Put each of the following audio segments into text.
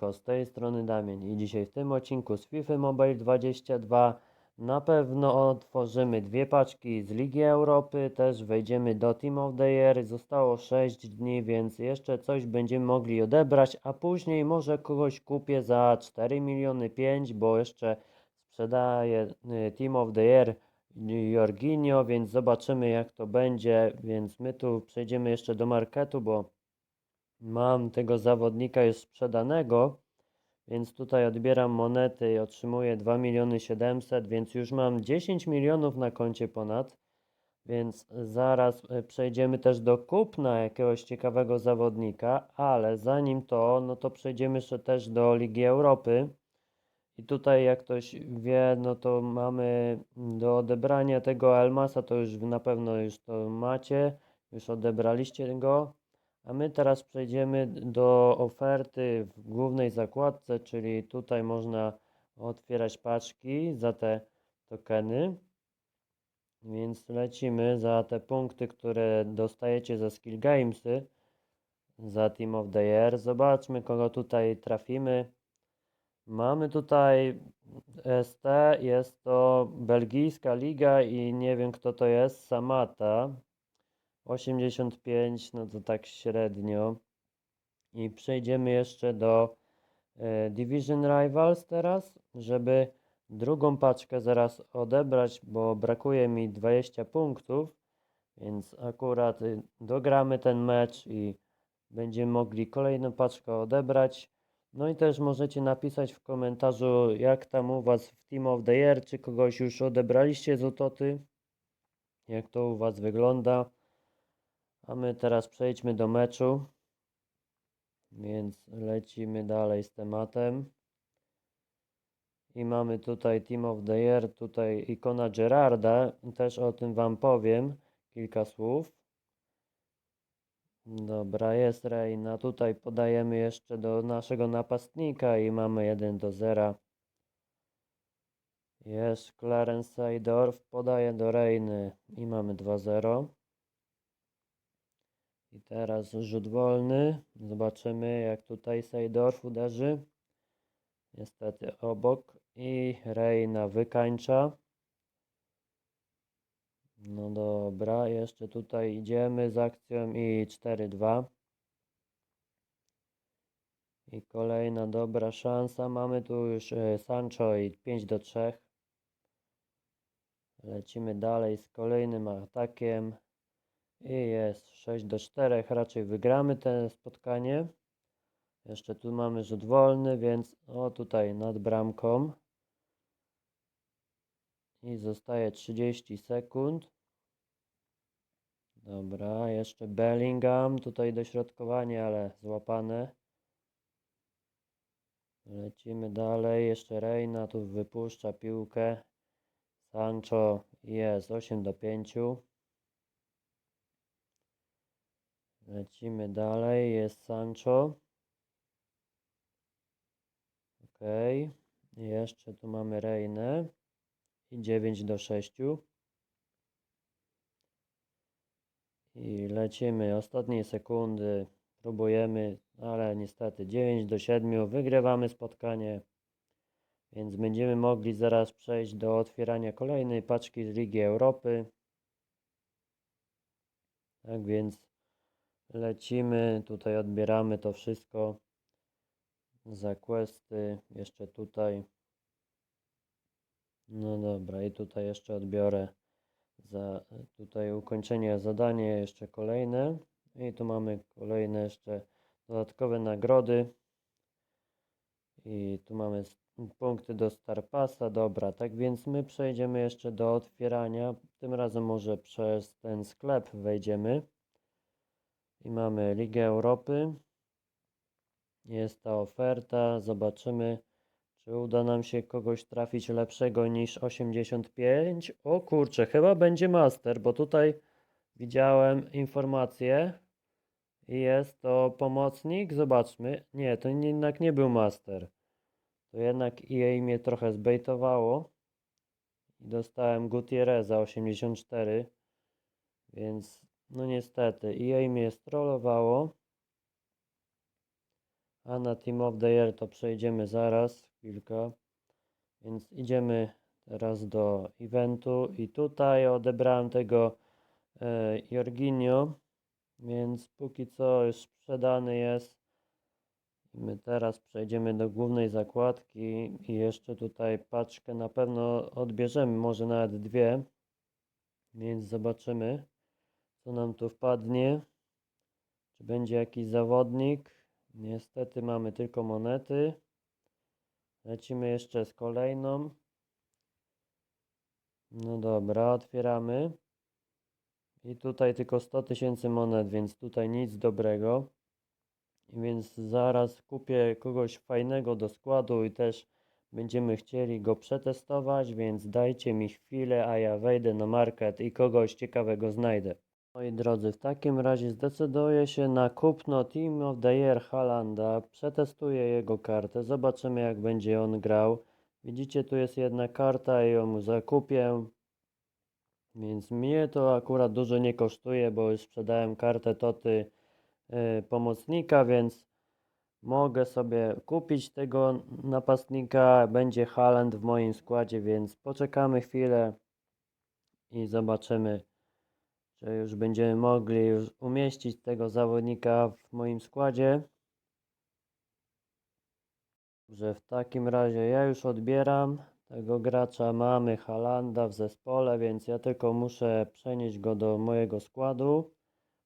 Siemanko, z tej strony Damian i dzisiaj w tym odcinku z FIFA Mobile 22 na pewno otworzymy dwie paczki z Ligi Europy, też wejdziemy do Team of the Year, zostało 6 dni, więc jeszcze coś będziemy mogli odebrać, a później może kogoś kupię za 4 miliony 5, bo jeszcze sprzedaję y, Team of the Year Jorginho, więc zobaczymy jak to będzie, więc my tu przejdziemy jeszcze do marketu, bo Mam tego zawodnika już sprzedanego, więc tutaj odbieram monety i otrzymuję 2 miliony 700, więc już mam 10 milionów na koncie ponad. Więc zaraz e, przejdziemy też do kupna jakiegoś ciekawego zawodnika, ale zanim to, no to przejdziemy jeszcze też do Ligi Europy. I tutaj jak ktoś wie, no to mamy do odebrania tego Elmasa, to już na pewno już to macie, już odebraliście go. A my teraz przejdziemy do oferty w głównej zakładce, czyli tutaj można otwierać paczki za te tokeny. Więc lecimy za te punkty, które dostajecie za Skill Gamesy, za Team of the Year. Zobaczmy, kogo tutaj trafimy. Mamy tutaj ST, jest to belgijska liga i nie wiem kto to jest, Samata. 85, no to tak średnio. I przejdziemy jeszcze do e, Division Rivals teraz, żeby drugą paczkę zaraz odebrać, bo brakuje mi 20 punktów, więc akurat y, dogramy ten mecz i będziemy mogli kolejną paczkę odebrać. No i też możecie napisać w komentarzu, jak tam u Was w Team of the Year, czy kogoś już odebraliście z Utoty, jak to u Was wygląda. A my teraz przejdźmy do meczu. Więc lecimy dalej z tematem. I mamy tutaj Team of the Year, tutaj ikona Gerarda. Też o tym Wam powiem kilka słów. Dobra, jest Reina. Tutaj podajemy jeszcze do naszego napastnika i mamy 1 do 0. Jest Clarence Seydorf, podaje do Reiny i mamy 2-0. I teraz rzut wolny. Zobaczymy jak tutaj Seydorf uderzy. Niestety obok. I Reina wykańcza. No dobra, jeszcze tutaj idziemy z akcją i 4-2. I kolejna dobra szansa. Mamy tu już e, Sancho i 5 do 3. Lecimy dalej z kolejnym atakiem. I jest 6 do 4. Raczej wygramy to spotkanie. Jeszcze tu mamy rzut wolny, więc o tutaj nad bramką. I zostaje 30 sekund. Dobra, jeszcze Bellingham. Tutaj dośrodkowanie, ale złapane. Lecimy dalej. Jeszcze Reina tu wypuszcza piłkę. Sancho jest 8 do 5. Lecimy dalej, jest Sancho. Ok. Jeszcze tu mamy Reinę. I 9 do 6. I lecimy ostatnie sekundy. Próbujemy, ale niestety 9 do 7. Wygrywamy spotkanie. Więc będziemy mogli zaraz przejść do otwierania kolejnej paczki z Ligi Europy. Tak więc Lecimy, tutaj odbieramy to wszystko za questy, jeszcze tutaj. No dobra, i tutaj jeszcze odbiorę za tutaj ukończenie zadanie, jeszcze kolejne. I tu mamy kolejne jeszcze dodatkowe nagrody. I tu mamy punkty do Starpassa. Dobra, tak więc my przejdziemy jeszcze do otwierania. Tym razem może przez ten sklep wejdziemy. I mamy Ligę Europy. Jest ta oferta. Zobaczymy, czy uda nam się kogoś trafić lepszego niż 85. O kurczę, chyba będzie master, bo tutaj widziałem informację. I jest to pomocnik. Zobaczmy. Nie, to jednak nie był master. To jednak EA mnie trochę zbejtowało. I dostałem Gutierreza 84. Więc no niestety, EA mnie strollowało. a na Team of the Year to przejdziemy zaraz, chwilkę. Więc idziemy teraz do eventu i tutaj odebrałem tego e, Jorginho, więc póki co już sprzedany jest. I My teraz przejdziemy do głównej zakładki i jeszcze tutaj paczkę na pewno odbierzemy, może nawet dwie. Więc zobaczymy, co nam tu wpadnie. Czy będzie jakiś zawodnik? Niestety mamy tylko monety. Lecimy jeszcze z kolejną. No dobra, otwieramy. I tutaj tylko 100 tysięcy monet, więc tutaj nic dobrego. Więc zaraz kupię kogoś fajnego do składu i też będziemy chcieli go przetestować, więc dajcie mi chwilę, a ja wejdę na market i kogoś ciekawego znajdę. Moi drodzy, w takim razie zdecyduję się na kupno Team of the Year Halanda. Przetestuję jego kartę, zobaczymy jak będzie on grał. Widzicie, tu jest jedna karta i ją zakupię. Więc mnie to akurat dużo nie kosztuje, bo już sprzedałem kartę Toty y, pomocnika, więc mogę sobie kupić tego napastnika. Będzie Haaland w moim składzie, więc poczekamy chwilę i zobaczymy, czy już będziemy mogli już umieścić tego zawodnika w moim składzie. Że w takim razie ja już odbieram tego gracza. Mamy Halanda w zespole, więc ja tylko muszę przenieść go do mojego składu,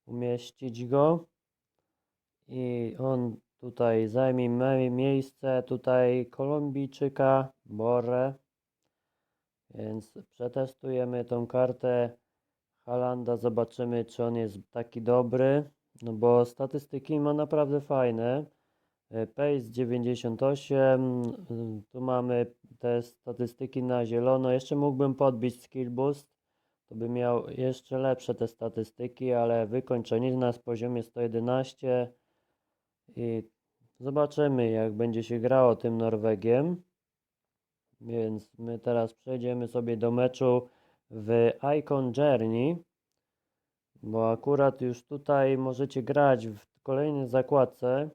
umieścić go i on tutaj zajmie miejsce tutaj Kolumbijczyka Borre. Więc przetestujemy tą kartę Halanda, zobaczymy czy on jest taki dobry. No bo statystyki ma naprawdę fajne. E, Pace 98, y, tu mamy te statystyki na zielono. Jeszcze mógłbym podbić skill boost, to by miał jeszcze lepsze te statystyki, ale wykończenie na poziomie 111 i zobaczymy jak będzie się grało tym Norwegiem. Więc my teraz przejdziemy sobie do meczu w Icon Journey, bo akurat już tutaj możecie grać w kolejnej zakładce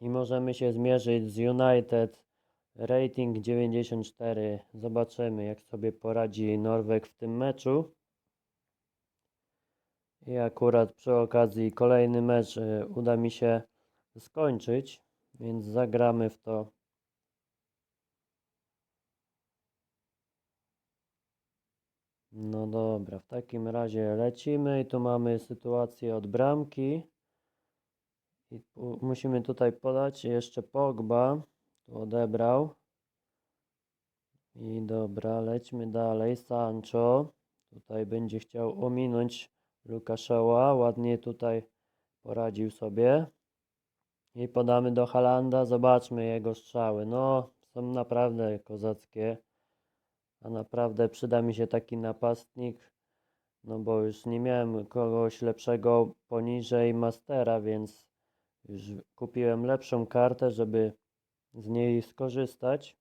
i możemy się zmierzyć z United rating 94. Zobaczymy jak sobie poradzi Norweg w tym meczu. I akurat przy okazji kolejny mecz y, uda mi się skończyć, więc zagramy w to. No dobra, w takim razie lecimy i tu mamy sytuację od bramki. I musimy tutaj podać jeszcze Pogba. Tu odebrał. I dobra, lećmy dalej. Sancho. Tutaj będzie chciał ominąć Lukaszeła. Ładnie tutaj poradził sobie. I podamy do Halanda. Zobaczmy jego strzały. No, są naprawdę kozackie. A naprawdę przyda mi się taki napastnik. No bo już nie miałem kogoś lepszego poniżej Mastera, więc już kupiłem lepszą kartę, żeby z niej skorzystać.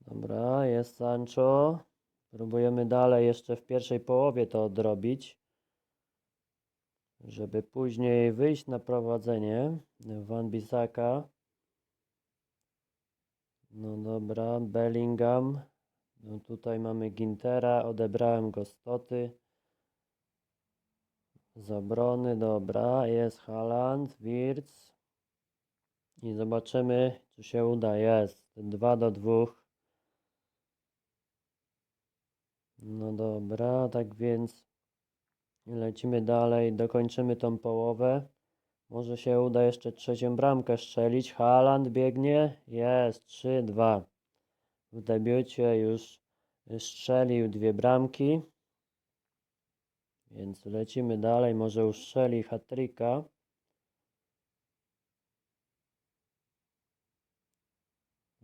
Dobra, jest Sancho. Próbujemy dalej jeszcze w pierwszej połowie to odrobić, żeby później wyjść na prowadzenie Van Bissaka. No dobra, Bellingham. No tutaj mamy Gintera, odebrałem go z Toty. Z obrony, dobra, jest Haaland, Wirtz. I zobaczymy, czy się uda. Jest 2 do 2. No dobra, tak więc lecimy dalej, dokończymy tą połowę. Może się uda jeszcze trzecią bramkę strzelić. Haaland biegnie. Jest 3-2. W debiucie już strzelił dwie bramki. Więc lecimy dalej. Może uszczeli hat-tricka.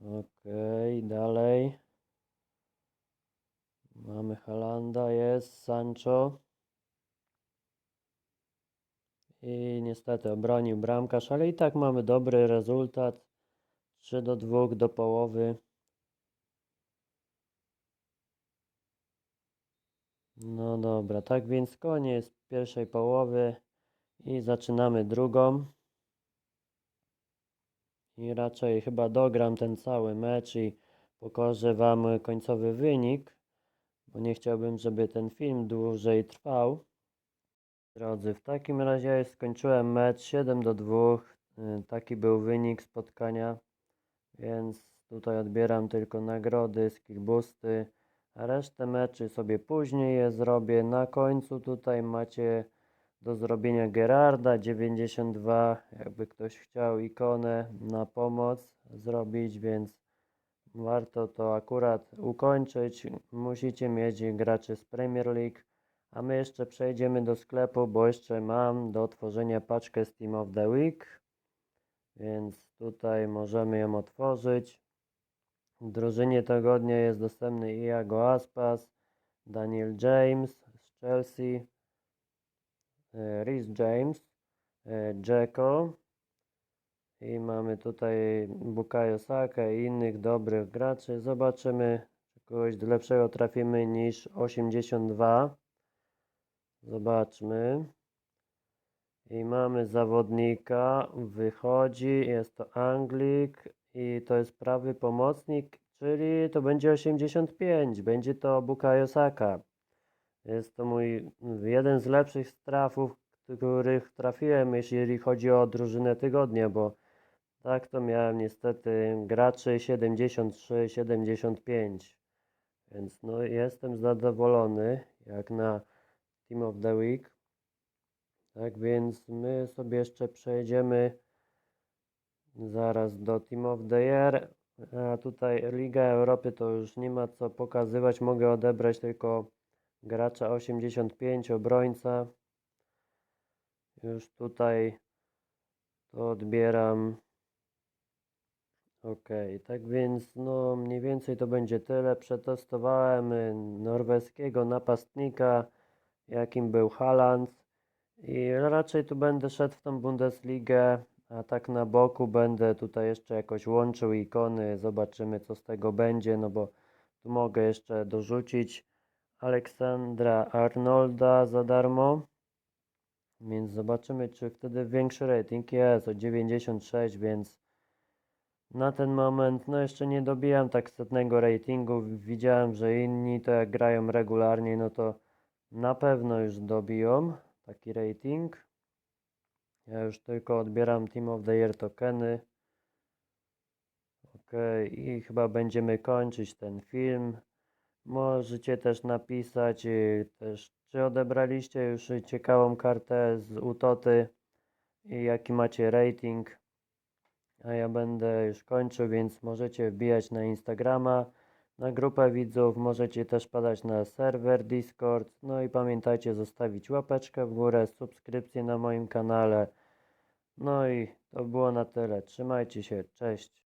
Okej, dalej. Mamy Halanda, jest Sancho. I niestety obronił bramkarz, ale i tak mamy dobry rezultat. 3 do 2 do połowy. No dobra, tak więc koniec pierwszej połowy i zaczynamy drugą. i raczej chyba dogram ten cały mecz i pokażę Wam końcowy wynik, bo nie chciałbym, żeby ten film dłużej trwał. Drodzy, w takim razie skończyłem mecz 7 do 2. y, Taki był wynik spotkania, więc tutaj odbieram tylko nagrody, skillboosty, a resztę meczy sobie później je zrobię. Na końcu tutaj macie do zrobienia Gerarda 92, jakby ktoś chciał ikonę na pomoc zrobić, więc warto to akurat ukończyć. Musicie mieć graczy z Premier League. A my jeszcze przejdziemy do sklepu, bo jeszcze mam do otworzenia paczkę z Team of the Week. Więc tutaj możemy ją otworzyć. W drużynie tygodnia jest dostępny Iago Aspas, Daniel James z Chelsea, e, Rhys James, e, Dzeko i mamy tutaj Bukayo Saka i innych dobrych graczy. Zobaczymy, czy kogoś lepszego trafimy niż 82. Zobaczmy. I mamy zawodnika, wychodzi, jest to Anglik i to jest prawy pomocnik, czyli to będzie 85, będzie to Bukayo Saka. Jest to mój jeden z lepszych strafów, których trafiłem, jeśli chodzi o drużynę tygodnia, bo tak to miałem niestety graczy 73-75. Więc no jestem zadowolony jak na Team of the Week. Tak więc my sobie jeszcze przejdziemy zaraz do Team of the Year. A tutaj Liga Europy to już nie ma co pokazywać. Mogę odebrać tylko gracza 85, obrońca. Już tutaj to odbieram. Ok, tak więc no mniej więcej to będzie tyle. Przetestowałem norweskiego napastnika, jakim był Haaland. I raczej tu będę szedł w tą Bundesligę, a tak na boku będę tutaj jeszcze jakoś łączył ikony. Zobaczymy co z tego będzie, no bo tu mogę jeszcze dorzucić Aleksandra Arnolda za darmo. Więc zobaczymy, czy wtedy większy rating jest o 96, więc na ten moment no jeszcze nie dobijam tak setnego ratingu. Widziałem, że inni to jak grają regularnie, no to na pewno już dobiją taki rating. Ja już tylko odbieram Team of the Year tokeny. Ok, i chyba będziemy kończyć ten film. Możecie też napisać y, też, czy odebraliście już ciekawą kartę z Utoty i jaki macie rating. A ja będę już kończył, więc możecie wbijać na Instagrama, na grupę widzów, możecie też padać na serwer Discord. No i pamiętajcie zostawić łapeczkę w górę, subskrypcję na moim kanale. No i to było na tyle. Trzymajcie się, cześć.